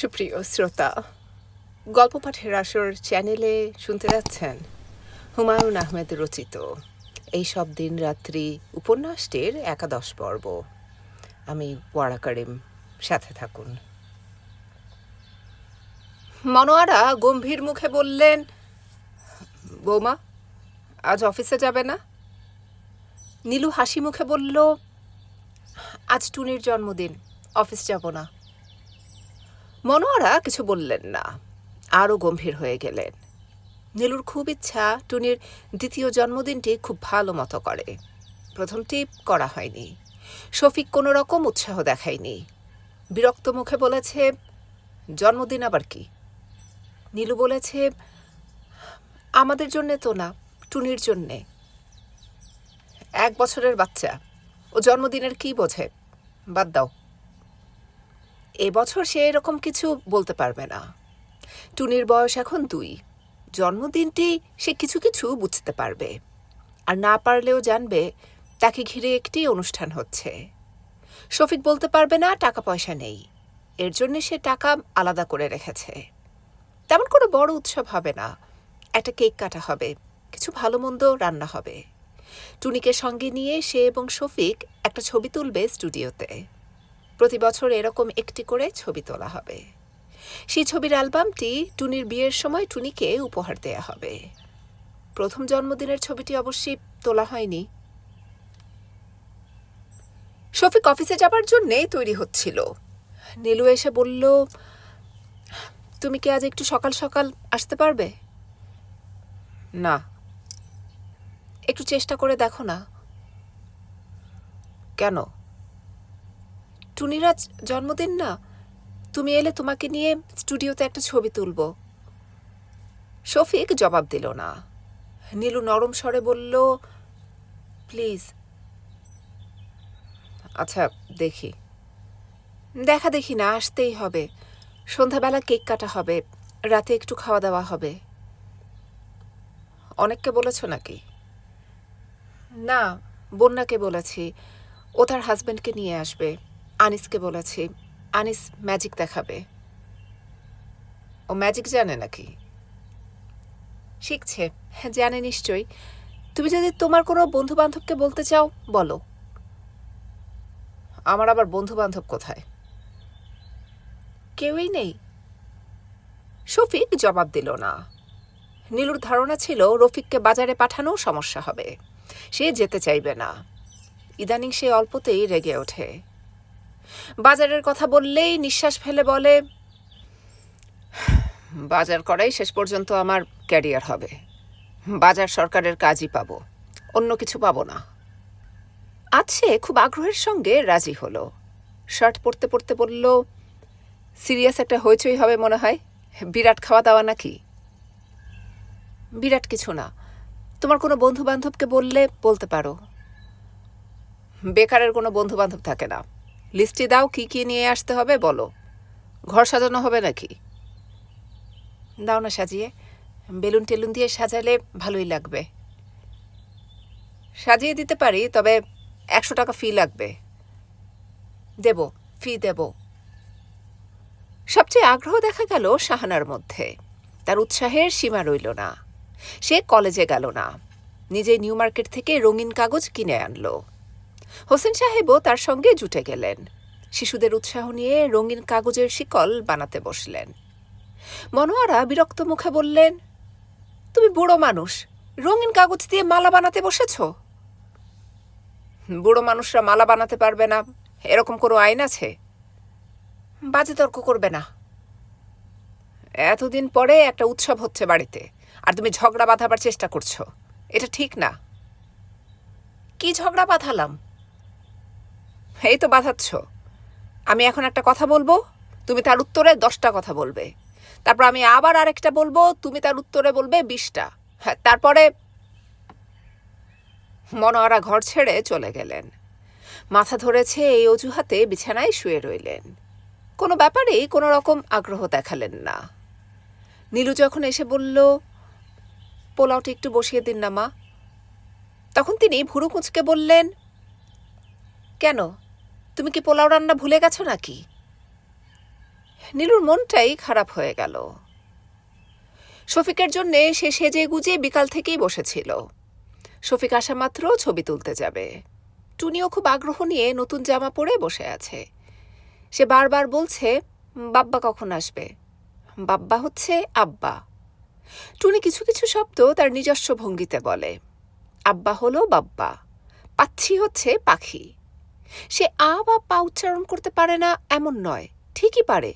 সুপ্রিয় শ্রোতা, গল্প পাঠের আসর চ্যানেলে শুনতে যাচ্ছেন হুমায়ুন আহমেদ রচিত এই সব দিন রাত্রি উপন্যাসটির একাদশ পর্ব। আমি ওয়ারা করিম, সাথে থাকুন। মনোয়ারা গম্ভীর মুখে বললেন, বৌমা, আজ অফিসে যাবে না? নীলু হাসি মুখে বলল, আজ টুনির জন্মদিন, অফিস যাব না। মনোয়ারা কিছু বললেন না। আরও গম্ভীর হয়ে গেলেন। নীলুর খুব ইচ্ছা টুনির দ্বিতীয় জন্মদিনটি খুব ভালো মতো করে। প্রথমটি করা হয়নি। শফিক কোনো রকম উৎসাহ দেখায়নি। বিরক্ত মুখে বলেছে, জন্মদিন আবার কি? নীলু বলেছে, আমাদের জন্যে তো না, টুনির জন্যে। এক বছরের বাচ্চা, ও জন্মদিনের কি বোঝে? বাদ দাও। এবছর সে এরকম কিছু বলতে পারবে না। টুনির বয়স এখন দুই। জন্মদিনটি সে কিছু কিছু বুঝতে পারবে। আর না পারলেও জানবে, তাকে ঘিরে একটি অনুষ্ঠান হচ্ছে। শফিক বলতে পারবে না টাকা পয়সা নেই। এর জন্য সে টাকা আলাদা করে রেখেছে। তেমন কোনো বড় উৎসব হবে না। একটা কেক কাটা হবে, কিছু ভালো মন্দ রান্না হবে। টুনিকে সঙ্গে নিয়ে সে এবং শফিক একটা ছবি তুলবে স্টুডিওতে। প্রতি বছর এরকম একটি করে ছবি তোলা হবে। সেই ছবির অ্যালবামটি টুনির বিয়ের সময় টুনিকে উপহার দেয়া হবে। প্রথম জন্মদিনের ছবিটি অবশ্যই তোলা হয়নি। শফিক অফিসে যাবার জন্যেই তৈরি হচ্ছিল। নীলু এসে বলল, তুমি কি আজ একটু সকাল সকাল আসতে পারবে? না। একটু চেষ্টা করে দেখো না। কেন? টুনির আজ জন্মদিন না? তুমি এলে তোমাকে নিয়ে স্টুডিওতে একটা ছবি তুলব। শফিক জবাব দিল না। নীলু নরম স্বরে বলল, প্লিজ। আচ্ছা দেখি। দেখা দেখি না, আসতেই হবে। সন্ধ্যাবেলা কেক কাটা হবে, রাতে একটু খাওয়া দাওয়া হবে। অনেককে বলেছ নাকি? না, বন্যাকে বলেছি। ও তার হাজব্যান্ডকে নিয়ে আসবে। আনিসকে বলেছি, আনিস ম্যাজিক দেখাবে। ও ম্যাজিক জানে নাকি? শিখছে হ্যাঁ জানে নিশ্চয়ই। তুমি যদি তোমার কোনো বন্ধু বান্ধবকে বলতে চাও, বলো। আমার আবার বন্ধু বান্ধব কোথায়? কেউই নেই। শফিক জবাব দিল না। নীলুর ধারণা ছিল রফিককে বাজারে পাঠানো সমস্যা হবে। সে যেতে চাইবে না। ইদানিং সে অল্পতেই রেগে ওঠে। বাজারের কথা বললেই নিঃশ্বাস ফেলে বলে, বাজার করাই শেষ পর্যন্ত আমার ক্যারিয়ার হবে। বাজার সরকারের কাজই পাবো, অন্য কিছু পাবো না। আজ সে খুব আগ্রহের সঙ্গে রাজি হলো। শার্ট পরতে পরতে বলল, সিরিয়াস একটা হইচই হবে মনে হয়। বিরাট খাওয়া দাওয়া নাকি? বিরাট কিছু না। তোমার কোনো বন্ধু বান্ধবকে বললে বলতে পারো। বেকারের কোনো বন্ধু বান্ধব থাকে না। লিস্টে দাও কি কি নিয়ে আসতে হবে, বলো। ঘর সাজানো হবে নাকি? দাও না সাজিয়ে। বেলুন টেলুন দিয়ে সাজালে ভালোই লাগবে। সাজিয়ে দিতে পারি, তবে একশো টাকা ফি লাগবে। দেব, ফি দেব। সবচেয়ে আগ্রহ দেখা গেল শাহানার মধ্যে। তার উৎসাহের সীমা রইল না। সে কলেজে গেল না। নিজে নিউ মার্কেট থেকে রঙিন কাগজ কিনে আনলো। হোসেন সাহেবও তার সঙ্গে জুটে গেলেন। শিশুদের উৎসাহ নিয়ে রঙিন কাগজের শিকল বানাতে বসলেন। মনোয়ারা বিরক্ত মুখে বললেন, তুমি বুড়ো মানুষ, রঙিন কাগজ দিয়ে মালা বানাতে বসেছ? বুড়ো মানুষরা মালা বানাতে পারবে না, এরকম কোনো আইন আছে? বাজে তর্ক করবে না। এতদিন পরে একটা উৎসব হচ্ছে বাড়িতে, আর তুমি ঝগড়া বাঁধাবার চেষ্টা করছ, এটা ঠিক না? কি ঝগড়া বাঁধালাম? এই তো বাঁধাচ্ছ। আমি এখন একটা কথা বলব, তুমি তার উত্তরে দশটা কথা বলবে। তারপর আমি আবার আরেকটা বলব, তুমি তার উত্তরে বলবে বিশটা। হ্যাঁ তারপরে মনোয়ারা ঘর ছেড়ে চলে গেলেন। মাথা ধরেছে এই অজুহাতে বিছানায় শুয়ে রইলেন। কোনো ব্যাপারেই কোনো রকম আগ্রহ দেখালেন না। নীলু যখন এসে বলল, পোলাওটি একটু বসিয়ে দিন না মা। তখন তিনি ভুরু কুঁচকে বললেন, কেন? তুমি কি পোলাও রান্না ভুলে গেছো নাকি? নীলুর মনটাই খারাপ হয়ে গেল। শফিকের জন্যে সে সেজে গুজে বিকাল থেকেই বসেছিল। শফিক আসা মাত্র ছবি তুলতে যাবে। টুনিও খুব আগ্রহ নিয়ে নতুন জামা পরে বসে আছে। সে বারবার বলছে, বাব্বা কখন আসবে? বাব্বা হচ্ছে আব্বা। টুনি কিছু কিছু শব্দ তার নিজস্ব ভঙ্গিতে বলে। আব্বা হলো বাব্বা। পাচ্ছি হচ্ছে পাখি। সে আ বা পা উচ্চারণ করতে পারে না এমন নয়, ঠিকই পারে।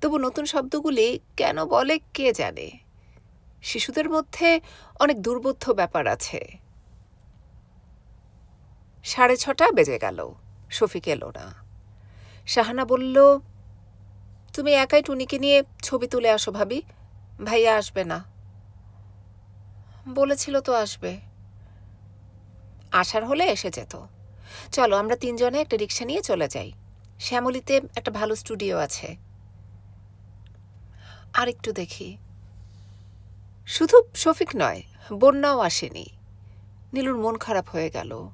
তবু নতুন শব্দগুলি কেন বলে কে জানে? শিশুদের মধ্যে অনেক দুর্বোধ্য ব্যাপার আছে। সাড়ে ছটা বেজে গেল, শফিক এলো না। শাহানা বলল, তুমি একাই টুনিকে নিয়ে ছবি তুলে আসো ভাবি, ভাইয়া আসবে না। বলেছিল তো আসবে। আসার হলে এসে যেত। চলো, আমরা তিনজনে একটা রিক্সা নিয়ে চলে যাই। শ্যামলিতে একটা ভালো স্টুডিও আছে। আর একটু দেখি। শুধু শফিক নয়, বন্যাও আসেনি। নীলুর মন খারাপ হয়ে গেল।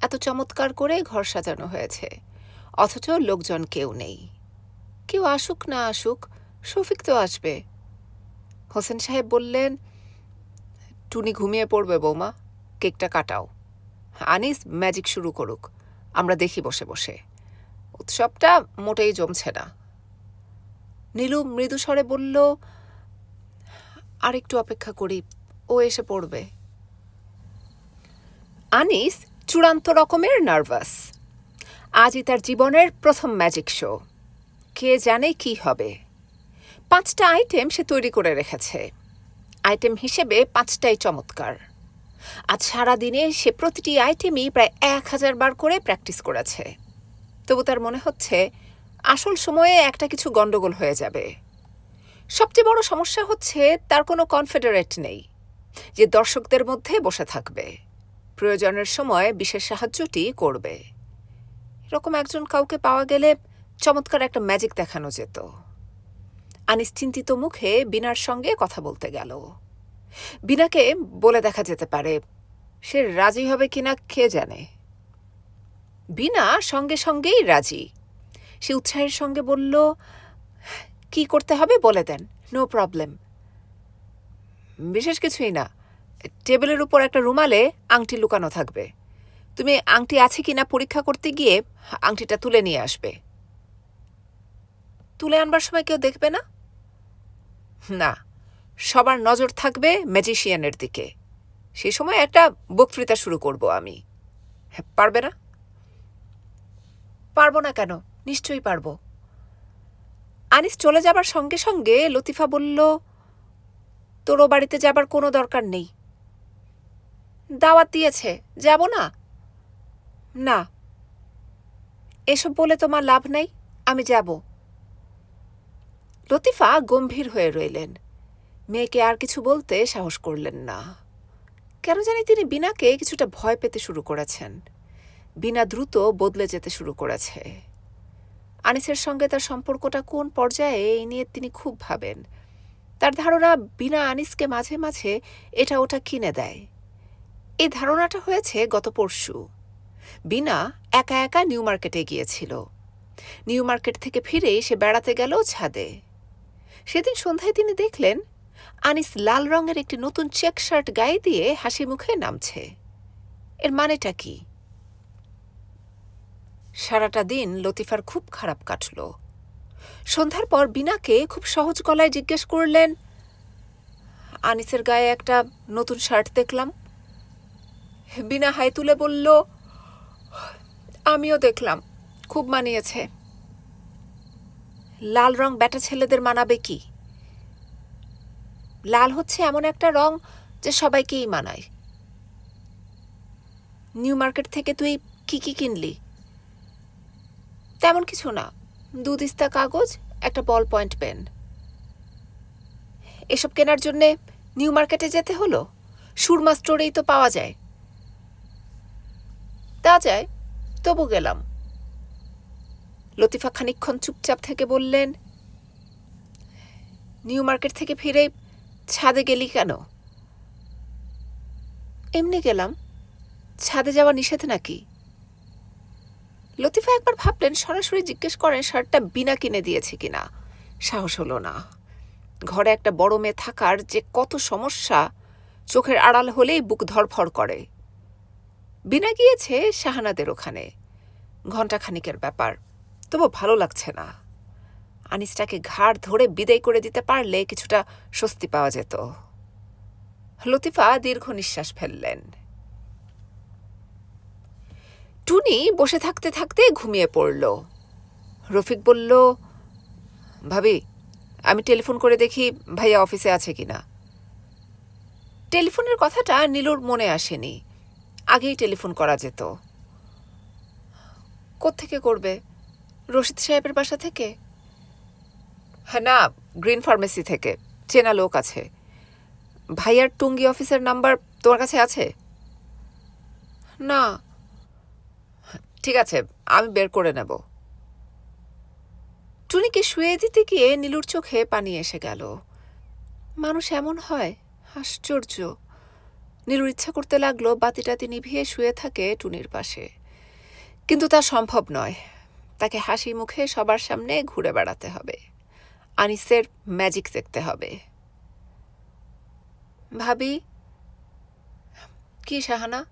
এত চমৎকার করে ঘর সাজানো হয়েছে। অথচ লোকজন কেউ নেই। কেউ আসুক না আসুক, শফিক তো আসবে। হোসেন সাহেব বললেন, টুনি ঘুমিয়ে পড়বে বৌমা, কেকটা কাটাও। আনিস ম্যাজিক শুরু করুক। আমরা দেখি বসে বসে। উৎসবটা মোটেই জমছে না। নীলু মৃদু স্বরে বলল আর একটু অপেক্ষা করি, ও এসে পড়বে। আনিস চূড়ান্ত রকমের নার্ভাস। আজই তার জীবনের প্রথম ম্যাজিক শো কে জানে কি হবে। পাঁচটা আইটেম সে তৈরি করে রেখেছে। আইটেম হিসেবে পাঁচটাই চমৎকার। আজ সারাদিনে সে প্রতিটি আইটেমই প্রায় এক হাজার বার করে প্র্যাকটিস করেছে। তবু তার মনে হচ্ছে, আসল সময়ে একটা কিছু গন্ডগোল হয়ে যাবে। সবচেয়ে বড় সমস্যা হচ্ছে তার কোনো কনফেডারেট নেই, যে দর্শকদের মধ্যে বসে থাকবে। প্রয়োজনের সময় বিশেষ সাহায্যটি করবে। এরকম একজন কাউকে পাওয়া গেলে চমৎকার একটা ম্যাজিক দেখানো যেত। আনিস চিন্তিত মুখে বিনার সঙ্গে কথা বলতে গেল। বিনাকে বলে দেখা যেতে পারে, সে রাজি হবে কিনা কে জানে? বিনা সঙ্গে সঙ্গেই রাজি। সে উৎসাহের সঙ্গে বলল, কি করতে হবে বলে দেন, নো প্রবলেম। বিশেষ কিছুই না, টেবিলের উপর একটা রুমালে আংটি লুকানো থাকবে। তুমি আংটি আছে কি না পরীক্ষা করতে গিয়ে আংটিটা তুলে নিয়ে আসবে। তুলে আনবার সময় কেউ দেখবে না? না সবার নজর থাকবে ম্যাজিশিয়ানের দিকে। সে সময় একটা বক্তৃতা শুরু করব আমি। হ্যাঁ, পারবে না? পারব না কেন? নিশ্চয়ই পারব। আনিস চলে যাবার সঙ্গে সঙ্গে লতিফা বলল তোরও বাড়িতে যাবার কোনো দরকার নেই। দাওয়াত দিয়েছে যাব না? না। এসব বলে তোমার লাভ নাই আমি যাব। লতিফা গম্ভীর হয়ে রইলেন। মেয়েকে আর কিছু বলতে সাহস করলেন না। কেন জানি তিনি বিনাকে কিছুটা ভয় পেতে শুরু করেছেন। বিনা দ্রুত বদলে যেতে শুরু করেছে। আনিসের সঙ্গে তার সম্পর্কটা কোন পর্যায়ে, এই নিয়ে তিনি খুব ভাবেন। তার ধারণা, বিনা আনিসকে মাঝে মাঝে এটা ওটা কিনে দেয়। এই ধারণাটা হয়েছে গত পরশু। বিনা একা একা নিউ মার্কেটে গিয়েছিল। নিউ মার্কেট থেকে ফিরেই সে বেড়াতে গেল ছাদে। সেদিন সন্ধ্যায় তিনি দেখলেন আনিস লাল রঙের একটি নতুন চেক শার্ট গায়ে দিয়ে হাসি মুখে নামছে। এর মানেটা কি? সারাটা দিন লতিফার খুব খারাপ কাটল। সন্ধ্যার পর বিনাকে খুব সহজ গলায় জিজ্ঞেস করলেন, আনিসের গায়ে একটা নতুন শার্ট দেখলাম? বিনা হাই তুলে বলল, আমিও দেখলাম, খুব মানিয়েছে। লাল রং ব্যাটা ছেলেদের মানাবে কি? লাল হচ্ছে এমন একটা রং যে সবাইকেই মানায়। নিউ মার্কেট থেকে তুই কি কি কিনলি? তেমন কিছু না। দু দিস্তা কাগজ, একটা বল পয়েন্ট পেন। এসব কেনার জন্যে নিউ মার্কেটে যেতে হলো? সুরমা স্টোরেই তো পাওয়া যায়। তা যায়, তবু গেলাম। লতিফা খানিকক্ষণ চুপচাপ থেকে বললেন, নিউ মার্কেট থেকে ফিরে ছাদে গেলি কেন? এমনি গেলাম। ছাদে যাওয়া নিষেধ নাকি? লতিফা একবার ভাবলেন, সরাসরি জিজ্ঞেস করেন, শার্টটা বিনা কিনে দিয়েছে কিনা? সাহস হলো না। ঘরে একটা বড় মেয়ে থাকার যে কত সমস্যা, চোখের আড়াল হলেই বুক ধরফর করে। বিনা গিয়েছে শাহানাদের ওখানে। ঘণ্টাখানিকের ব্যাপার, তবু ভালো লাগছে না। আনিসটাকে ঘাড় ধরে বিদায় করে দিতে পারলে কিছুটা স্বস্তি পাওয়া যেত। লতিফা দীর্ঘ নিঃশ্বাস ফেললেন। টুনি বসে থাকতে থাকতে ঘুমিয়ে পড়ল। রফিক বলল, ভাবি, আমি টেলিফোন করে দেখি ভাইয়া অফিসে আছে কিনা? টেলিফোনের কথাটা নীলুর মনে আসেনি। আগেই টেলিফোন করা যেত। কোত্থেকে করবে? রশিদ সাহেবের বাসা থেকে? না গ্রিন ফার্মেসি থেকে। চেনা লোক আছে। ভাইয়ার টুঙ্গি অফিসের নাম্বার তোমার কাছে আছে? না। ঠিক আছে, আমি বের করে নেব। টুনিকে শুয়ে দিতে গিয়ে নীলুর চোখে পানি এসে গেল। মানুষ এমন হয়, আশ্চর্য। নীলুর ইচ্ছা করতে লাগল বাতি টাতি নিভিয়ে শুয়ে থাকে টুনির পাশে। কিন্তু তা সম্ভব নয়। তাকে হাসি মুখে সবার সামনে ঘুরে বেড়াতে হবে। আনিসের ম্যাজিক দেখতে হবে। ভাবি, কি শাহানা?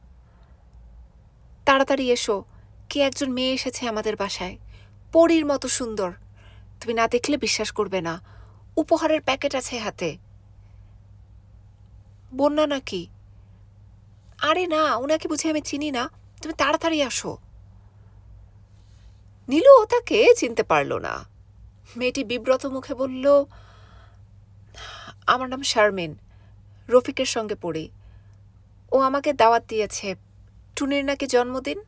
তাড়াতাড়ি এসো, কে একজন মেয়ে এসেছে আমাদের বাসায়? পরীর মতো সুন্দর। তুমি না দেখলে বিশ্বাস করবে না। উপহারের প্যাকেট আছে হাতে। বন্যা নাকি? আরে না ওনাকে বুঝে আমি চিনি না। তুমি তাড়াতাড়ি আসো। নীলু তাকে চিনতে পারল না। মেয়েটি বিব্রত মুখে বলল, আমার নাম শারমিন, রফিকের সঙ্গে পড়ি। ও আমাকে দাওয়াত দিয়েছে। টুনির নাকি জন্মদিন?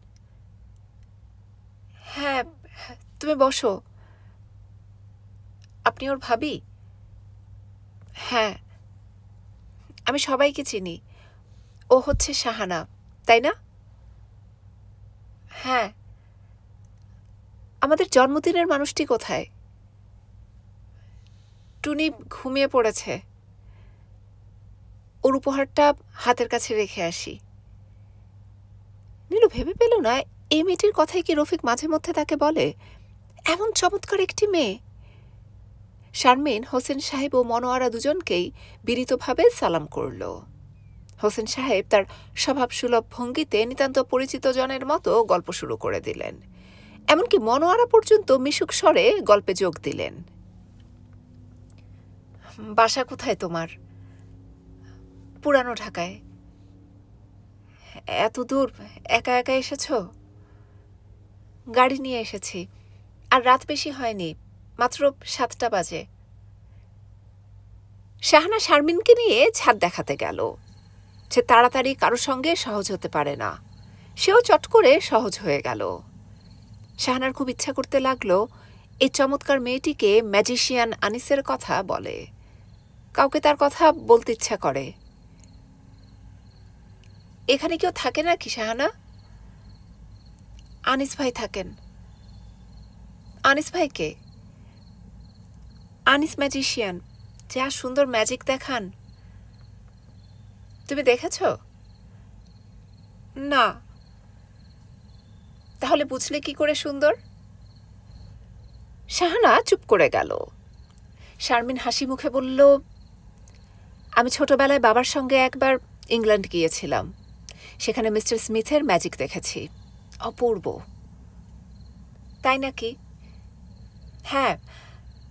হ্যাঁ তুমি বসো। আপনি ওর ভাবি? হ্যাঁ আমি সবাইকে চিনি। ও হচ্ছে শাহানা, তাই না? হ্যাঁ। আমাদের জন্মদিনের মানুষটি কোথায়? টুনি ঘুমিয়ে পড়েছে। ওর উপহারটা হাতের কাছে রেখে আসি। নীলু ভেবে পেল না, এই মেয়েটির কথাই কি রফিক মাঝে মধ্যে তাকে বলে, এমন চমৎকার একটি মেয়ে। শারমিন, হোসেন সাহেব ও মনোয়ারা দুজনকেই বিনীতভাবে সালাম করল। হোসেন সাহেব তার স্বভাবসুলভ ভঙ্গিতে নিতান্ত পরিচিত জনের মতো গল্প শুরু করে দিলেন। এমনকি মনোয়ারা পর্যন্ত মিশুক স্বরে গল্পে যোগ দিলেন। বাসা কোথায় তোমার? পুরানো ঢাকায়। এত দূর, একা একা এসেছ? গাড়ি নিয়ে এসেছি, আর রাত বেশি হয়নি, মাত্র সাতটা বাজে। শাহানা শারমিনকে নিয়ে ছাদ দেখাতে গেল। সে তাড়াতাড়ি কারও সঙ্গে সহজ হতে পারে না। সেও চট করে সহজ হয়ে গেল। শাহানার খুব ইচ্ছা করতে লাগল, এই চমৎকার মেয়েটিকে ম্যাজিশিয়ান আনিসের কথা বলে। কাউকে তার কথা বলতে ইচ্ছা করে। এখানে কেউ থাকে না কি শাহানা? আনিস ভাই থাকেন। আনিস ভাই কে? আনিস ম্যাজিশিয়ান। যা সুন্দর ম্যাজিক দেখান। তুমি দেখেছ? না। তাহলে বুঝলে কি করে সুন্দর? শাহানা চুপ করে গেল। শারমিন হাসি মুখে বলল আমি ছোটবেলায় বাবার সঙ্গে একবার ইংল্যান্ড গিয়েছিলাম। সেখানে মিস্টার স্মিথের ম্যাজিক দেখেছি। অপূর্ব। তাই নাকি? হ্যাঁ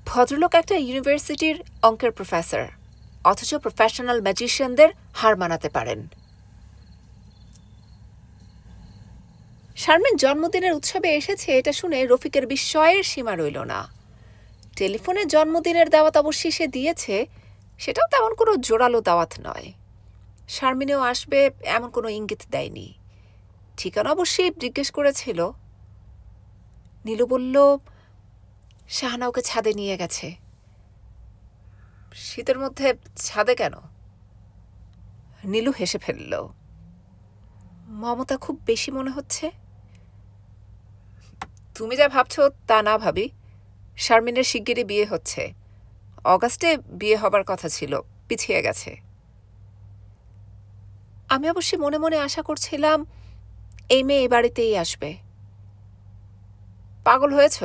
ভদ্রলোক একটা ইউনিভার্সিটির অঙ্কের প্রফেসর, অথচ প্রফেশনাল ম্যাজিশিয়ানদের হার মানাতে পারেন। শারমিন জন্মদিনের উৎসবে এসেছে, এটা শুনে রফিকের বিস্ময়ের সীমা রইল না। টেলিফোনে জন্মদিনের দাওয়াত অবশ্যই সে দিয়েছে সেটাও তেমন কোনো জোরালো দাওয়াত নয়। শারমিনেও আসবে এমন কোনো ইঙ্গিত দেয়নি। ঠিকানা অবশ্যই জিজ্ঞেস করেছিল। নীলু বলল, শাহানা ওকে ছাদে নিয়ে গেছে। শীতের মধ্যে ছাদে কেন? নীলু হেসে ফেলল, মমতা খুব বেশি মনে হচ্ছে? তুমি যা ভাবছ তা না ভাবি। শারমিনের শিগগিরই বিয়ে হচ্ছে। অগাস্টে বিয়ে হবার কথা ছিল, পিছিয়ে গেছে। আমি অবশ্যই মনে মনে আশা করছিলাম, এই মেয়ে এ বাড়িতেই আসবে। পাগল হয়েছ?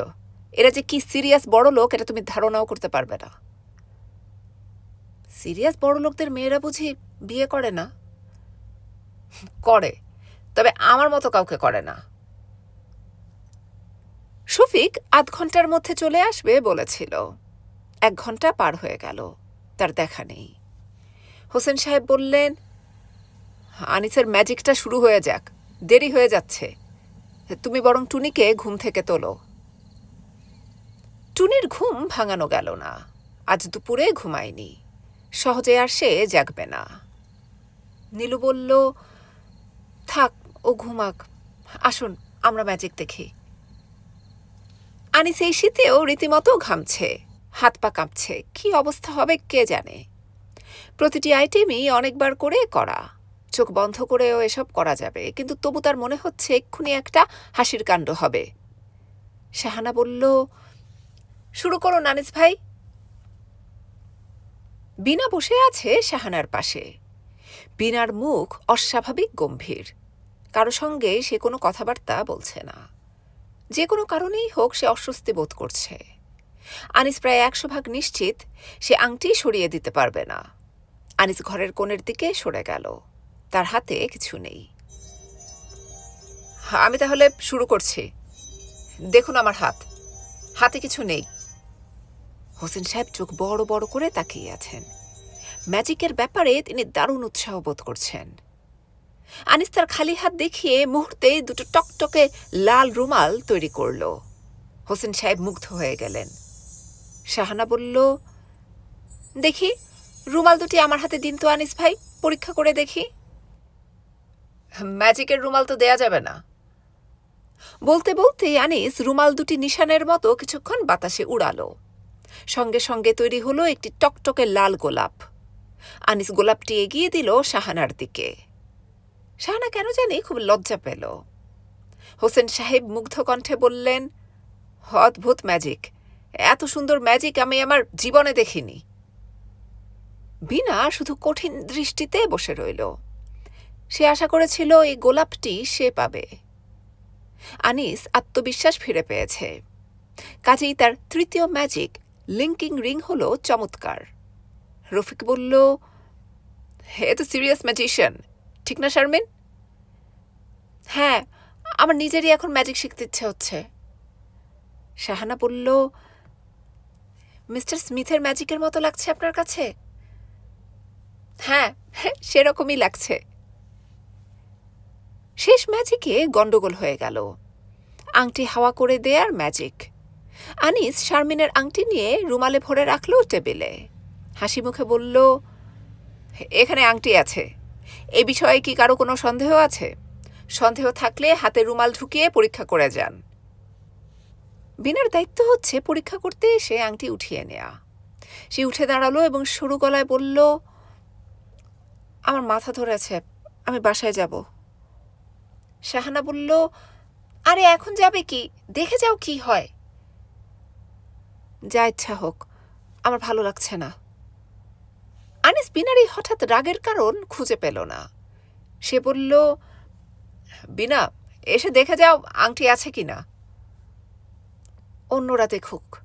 এরা যে কি সিরিয়াস বড় লোক, এটা তুমি ধারণাও করতে পারবে না। সিরিয়াস বড় লোকদের মেয়েরা বুঝি বিয়ে করে না? করে, তবে আমার মতো কাউকে করে না। শফিক আধ ঘণ্টার মধ্যে চলে আসবে বলেছিল। এক ঘণ্টা পার হয়ে গেল, তার দেখা নেই। হোসেন সাহেব বললেন, আনিসের ম্যাজিকটা শুরু হয়ে যাক, দেরি হয়ে যাচ্ছে। তুমি বরং টুনিকে ঘুম থেকে তোলো। টুনির ঘুম ভাঙানো গেল না, আজ দুপুরে ঘুমায়নি, সহজে আর সে জাগবে না। নীলু বলল, থাক, ও ঘুমাক, আসুন, আমরা ম্যাজিক দেখি। আনিস এই শীতেও রীতিমতো ঘামছে। হাত পা কাঁপছে। কি অবস্থা হবে কে জানে? প্রতিটি আইটেমই অনেকবার করে করা। চোখ বন্ধ করেও এসব করা যাবে, কিন্তু তবু তার মনে হচ্ছে এক্ষুনি একটা হাসির কাণ্ড হবে। শাহানা বলল, শুরু করো নানিস ভাই। বিনা বসে আছে শাহানার পাশে। বিনার মুখ অস্বাভাবিক গম্ভীর। কারও সঙ্গে সে কোনো কথাবার্তা বলছে না। যে কোনো কারণেই হোক সে অস্বস্তি বোধ করছে। আনিস প্রায় একশো ভাগ নিশ্চিত সে আংটি সরিয়ে দিতে পারবে না। আনিস ঘরের কোণের দিকে সরে গেল। তার হাতে কিছু নেই। আমি তাহলে শুরু করছি। দেখুন আমার হাত। হাতে কিছু নেই। হোসেন সাহেব চোখ বড় বড় করে তাকিয়ে আছেন। ম্যাজিকের ব্যাপারে তিনি দারুণ উৎসাহ বোধ করছেন। আনিস তার খালি হাত দেখিয়ে মুহূর্তে দুটো টকটকে লাল রুমাল তৈরি করল। হোসেন সাহেব মুগ্ধ হয়ে গেলেন। শাহানা বলল দেখি রুমাল দুটি আমার হাতে দিন তো আনিস ভাই পরীক্ষা করে দেখি। ম্যাজিকের রুমাল তো দেয়া যাবে না। বলতে বলতে আনিস রুমাল দুটি নিশানের মতো কিছুক্ষণ বাতাসে উড়ালো। সঙ্গে সঙ্গে তৈরি হলো একটি টকটকে লাল গোলাপ। আনিস গোলাপটি এগিয়ে দিল শাহানার দিকে। শাহানা কেন জানি খুব লজ্জা পেল। হোসেন সাহেব মুগ্ধ কণ্ঠে বললেন অদ্ভুত ম্যাজিক। এত সুন্দর ম্যাজিক আমি আমার জীবনে দেখিনি। বিনা শুধু কঠিন দৃষ্টিতে বসে রইল। সে আশা করেছিল এই গোলাপটি সে পাবে। আনিস আত্মবিশ্বাস ফিরে পেয়েছে। কাজেই তার তৃতীয় ম্যাজিক লিঙ্কিং রিং হলো চমৎকার। রফিক বলল, হে তো সিরিয়াস ম্যাজিশিয়ান ঠিক না শারমিন? হ্যাঁ আমার নিজেরই এখন ম্যাজিক শিখতে ইচ্ছে হচ্ছে। শাহানা বলল মিস্টার স্মিথের ম্যাজিকের মতো লাগছে আপনার কাছে? হ্যাঁ সেরকমই লাগছে। শেষ ম্যাজিকে গন্ডগোল হয়ে গেল। আংটি হাওয়া করে দেয়ার ম্যাজিক। আনিস শারমিনের আংটি নিয়ে রুমালে ভরে রাখল টেবিলে। হাসি মুখে বলল, এখানে আংটি আছে। এ বিষয়ে কি কারও কোনো সন্দেহ আছে? সন্দেহ থাকলে হাতে রুমাল ঢুকিয়ে পরীক্ষা করে যান। বিনার দায়িত্ব হচ্ছে পরীক্ষা করতে এসে আংটি উঠিয়ে নেয়া। সে উঠে দাঁড়াল এবং সরু গলায় বলল, আমার মাথা ধরেছে, আমি বাসায় যাব। শাহানা বলল, আরে, এখন যাবে কি? দেখে যাও কি হয়। যা ইচ্ছা হোক, আমার ভালো লাগছে না। আনিস বিনার এই হঠাৎ রাগের কারণ খুঁজে পেল না। সে বলল, বিনা, এসে দেখে যাও আংটি আছে কি না অন্যরা দেখুক।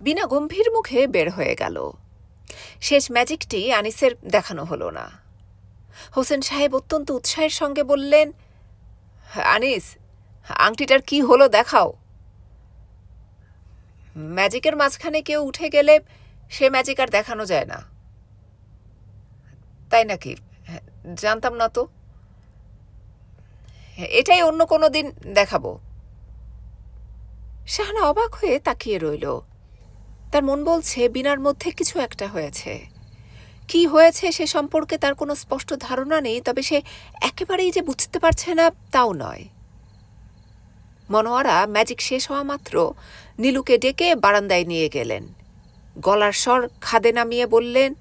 বিনা গম্ভীর মুখে বের হয়ে গেল। শেষ ম্যাজিকটি আনিসের দেখানো হলো না। হোসেন সাহেব অত্যন্ত উৎসাহের সঙ্গে বললেন, আনিস, আংটিটার কি হলো দেখাও। ম্যাজিকের মাঝখানে কেউ উঠে গেলে সে ম্যাজিক আর দেখানো যায় না। তাই নাকি? জানতাম না তো। এটাই অন্য কোনো দিন দেখাবো। শাহানা অবাক হয়ে তাকিয়ে রইল। তার মন বলছে, বিনার মধ্যে কিছু একটা হয়েছে। কি হয়েছে সে সম্পর্কে তার কোনো স্পষ্ট ধারণা নেই, তবে সে একেবারেই যে বুঝতে পারছে না, তাও নয়। মনোয়ারা ম্যাজিক শেষ হওয়া মাত্র নীলুকে ডেকে বারান্দায় নিয়ে গেলেন। গলার স্বর খাদে নামিয়ে বললেন,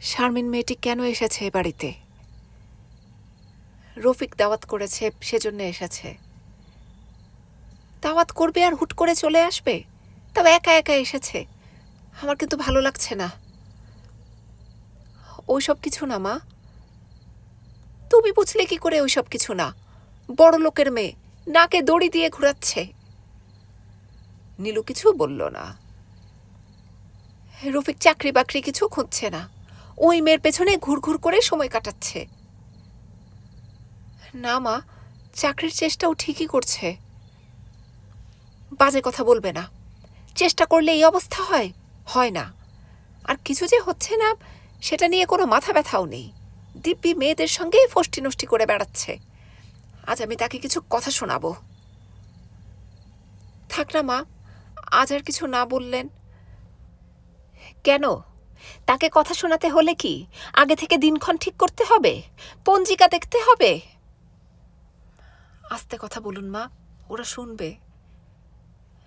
শারমিন মেয়েটি কেন এসেছে এ বাড়িতে? রফিক দাওয়াত করেছে, সেজন্য এসেছে। দাওয়াত করবে আর হুট করে চলে আসবে? তবে একা একা এসেছে। আমার কিন্তু ভালো লাগছে না। ওইসব কিছু না, মা। তুমি বুঝলে কি করে ওইসব কিছু না? বড় লোকের মেয়ে, নাকে দড়ি দিয়ে ঘুরাচ্ছে। নীলু কিছু বলল না। রফিক চাকরি বাকরি কিছু খুঁজছে না। ওই মেয়ের পেছনে ঘুরঘুর করে সময় কাটাচ্ছে। না, মা, চাকরির চেষ্টাও ঠিকই করছে। বাজে কথা বলবে না। চেষ্টা করলে এই অবস্থা হয়? হয় না। আর কিছু যে হচ্ছে না, সেটা নিয়ে কোনো মাথা ব্যথাও নেই। দিব্যি মেয়েদের সঙ্গেই ফষ্টি নষ্টি করে বেড়াচ্ছে। আজ আমি তাকে কিছু কথা শোনাবো। থাক না মা, আজ আর কিছু না বললেন। কেন? তাকে কথা শোনাতে হলে কি? আগে থেকে দিনক্ষণ ঠিক করতে হবে? পঞ্জিকা দেখতে হবে? আস্তে কথা বলুন মা, ওরা শুনবে।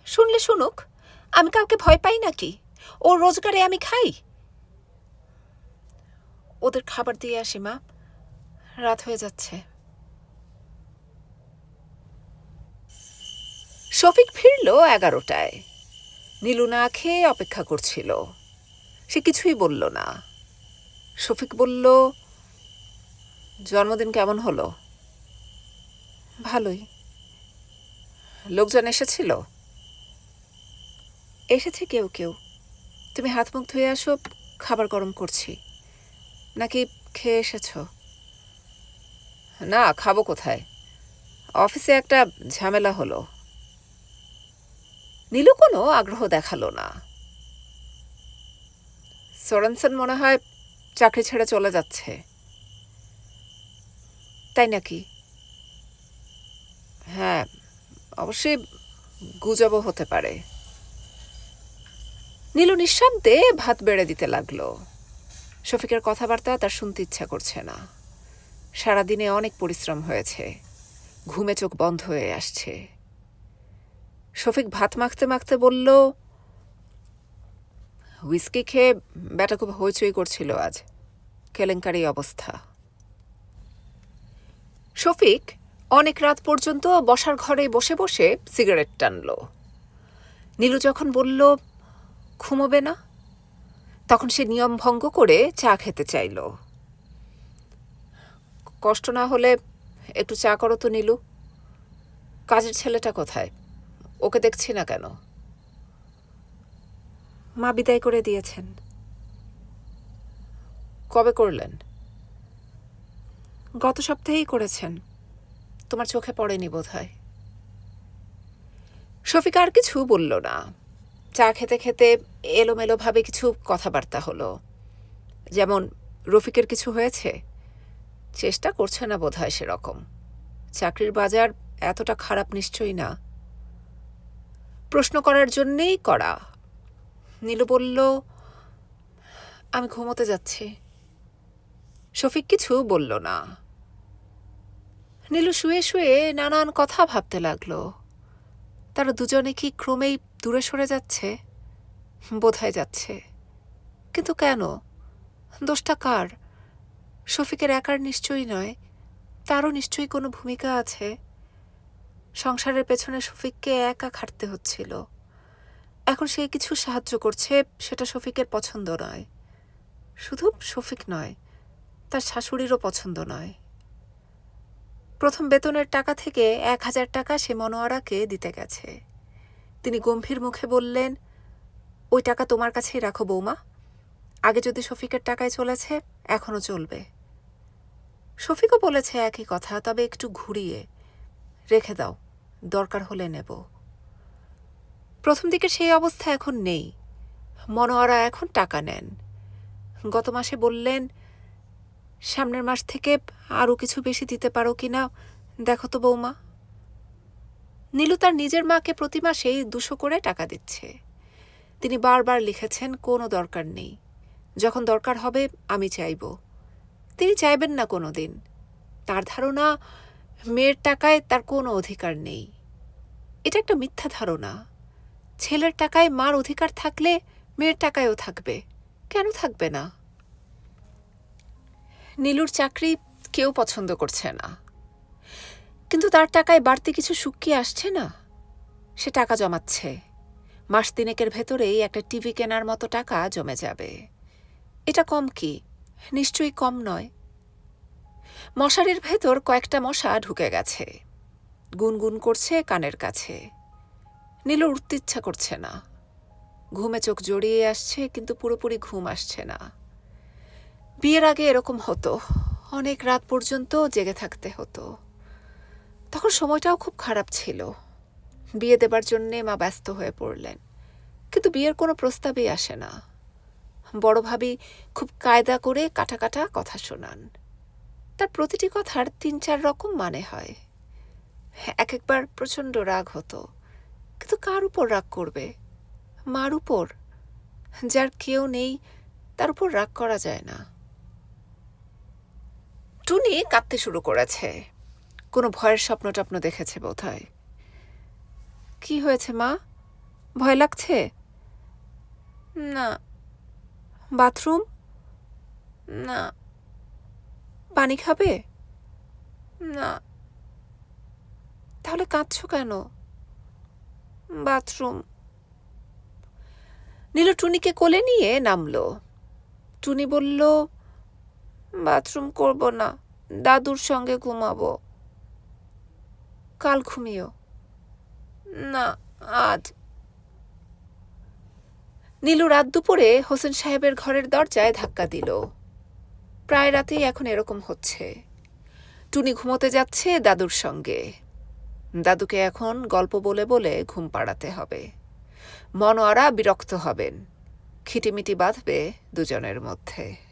শুনলে শুনুক, আমি কাউকে ভয় পাই নাকি? ও রোজগারে আমি খাই? ওদের খাবার দিয়ে আসি, মা। রাত হয়ে যাচ্ছে। শফিক ফিরল এগারোটায়। নীলু না খেয়ে অপেক্ষা করছিল। সে কিছুই বলল না। শফিক বলল, জন্মদিন কেমন হলো? ভালোই। লোকজন এসেছিল? এসেছে কেউ কেউ। তুমি হাত মুখ ধুয়ে আসো, খাবার গরম করছি। নাকি খেয়ে এসেছ? না, খাব কোথায়? অফিসে একটা ঝামেলা হলো। নীলু কোনো আগ্রহ দেখাল না। সোরেনসন মনে হয় চাকরি ছেড়ে চলে যাচ্ছে। তাই নাকি? হ্যাঁ অবশ্যই গুজবও হতে পারে। নীলু নিঃশব্দে ভাত বেড়ে দিতে লাগল। শফিকের কথাবার্তা তার শুনতে ইচ্ছা করছে না। সারাদিনে অনেক পরিশ্রম হয়েছে। ঘুমে চোখ বন্ধ হয়ে আসছে। শফিক ভাত মাখতে মাখতে বলল, হুইস্কি খেয়ে ব্যাটা খুব হইচই করছিল আজ। কেলেঙ্কারি অবস্থা। শফিক অনেক রাত পর্যন্ত বসার ঘরে বসে বসে সিগারেট টানল। নীলু যখন বলল ঘুমোবে না? তখন সে নিয়ম ভঙ্গ করে চা খেতে চাইল। কষ্ট না হলে একটু চা করো তো নীলু। কাজের ছেলেটা কোথায়? ওকে দেখছি না কেন? মা বিদায় করে দিয়েছেন। কবে করলেন? গত সপ্তাহেই করেছেন। তোমার চোখে পড়েনি বোধ হয় শফিক আর কিছু বলল না। চা খেতে খেতে এলোমেলোভাবে কিছু কথাবার্তা হলো। যেমন, রফিকের কিছু হয়েছে? চেষ্টা করছে না বোধ হয় সেরকম। চাকরির বাজার এতটা খারাপ নিশ্চয়ই না। প্রশ্ন করার জন্যেই করা। নীলু বলল, আমি ঘুমোতে যাচ্ছি। শফিক কিছু বলল না। নীলু শুয়ে শুয়ে নানান কথা ভাবতে লাগল। তারা দুজনে কি ক্রমেই দূরে সরে যাচ্ছে? বোধহয় যাচ্ছে। কিন্তু কেন? দোষটা কার? শফিকের একার নিশ্চয়ই নয়, তারও নিশ্চয়ই কোনো ভূমিকা আছে। সংসারের পেছনে শফিককে একা খাটতে হচ্ছিল। এখন সে কিছু সাহায্য করছে, সেটা শফিকের পছন্দ নয়। শুধু শফিক নয়, তার শাশুড়িরও পছন্দ নয়। প্রথম বেতনের টাকা থেকে এক হাজার টাকা সে মনোয়ারাকে দিতে গেছে। তিনি গম্ভীর মুখে বললেন, ওই টাকা তোমার কাছেই রাখো বৌমা। আগে যদি শফিকের টাকায় চলেছে, এখনও চলবে। শফিকও বলেছে একই কথা, তবে একটু ঘুরিয়ে। রেখে দাও, দরকার হলে নেব। প্রথম দিকে সেই অবস্থা এখন নেই। মনোয়ারা এখন টাকা নেন। গত মাসে বললেন, সামনের মাস থেকে আরও কিছু বেশি দিতে পারো কি না? দেখো তো বৌমা। নীলু তার নিজের মাকে প্রতি মাসেই দুশো করে টাকা দিচ্ছে। তিনি বারবার লিখেছেন, কোনো দরকার নেই। যখন দরকার হবে, আমি চাইব। তিনি চাইবেন না কোনো দিন। তার ধারণা, মেয়ের টাকায় তার কোনো অধিকার নেই। এটা একটা মিথ্যা ধারণা। ছেলের টাকায় মার অধিকার থাকলে মেয়ের টাকায়ও থাকবে। কেন থাকবে না? নীলুর চাকরি কেউ পছন্দ করছে না। কিন্তু তার টাকায় বাড়তি কিছু সুখ আসছে না। সে টাকা জমাচ্ছে। মাস তিনেকের ভেতরেই একটা টিভি কেনার মতো টাকা জমে যাবে। এটা কম কি? নিশ্চয়ই কম নয়। মশারির ভেতর কয়েকটা মশা ঢুকে গেছে। গুনগুন করছে কানের কাছে। নীলুর উঠতে ইচ্ছা করছে না। ঘুমে চোখ জড়িয়ে আসছে, কিন্তু পুরোপুরি ঘুম আসছে না। বিয়ের আগে এরকম হতো। অনেক রাত পর্যন্ত জেগে থাকতে হতো। তখন সময়টাও খুব খারাপ ছিল। বিয়ে দেবার জন্যে মা ব্যস্ত হয়ে পড়লেন। কিন্তু বিয়ের কোনো প্রস্তাবই আসে না। বড় ভাবি খুব কায়দা করে কাটা কাটা কথা শোনান। তার প্রতিটি কথার তিন চার রকম মানে হয়। এক একবার প্রচণ্ড রাগ হতো। কিন্তু কার উপর রাগ করবে? মার উপর? যার কেউ নেই, তার উপর রাগ করা যায় না। টুনি কাঁদতে শুরু করেছে। কোনো ভয়ের স্বপ্ন টপ্ন দেখেছে বোধহয়? কি হয়েছে, মা? ভয় লাগছে? না। বাথরুম? না। পানি খাবে? না। তাহলে কাঁদছো কেন? বাথরুম। নীলু টুনিকে কোলে নিয়ে নামলো। টুনি বলল, বাথরুম করব না, দাদুর সঙ্গে ঘুমাবো। কাল ঘুমিও। না, আজ। নীলু রাত দুপুরে হোসেন সাহেবের ঘরের দরজায় ধাক্কা দিল। প্রায় রাতেই এখন এরকম হচ্ছে। টুনি ঘুমোতে যাচ্ছে দাদুর সঙ্গে। দাদুকে এখন গল্প বলে বলে ঘুম পাড়াতে হবে। মনোয়ারা বিরক্ত হবেন। খিটিমিটি বাঁধবে দুজনের মধ্যে।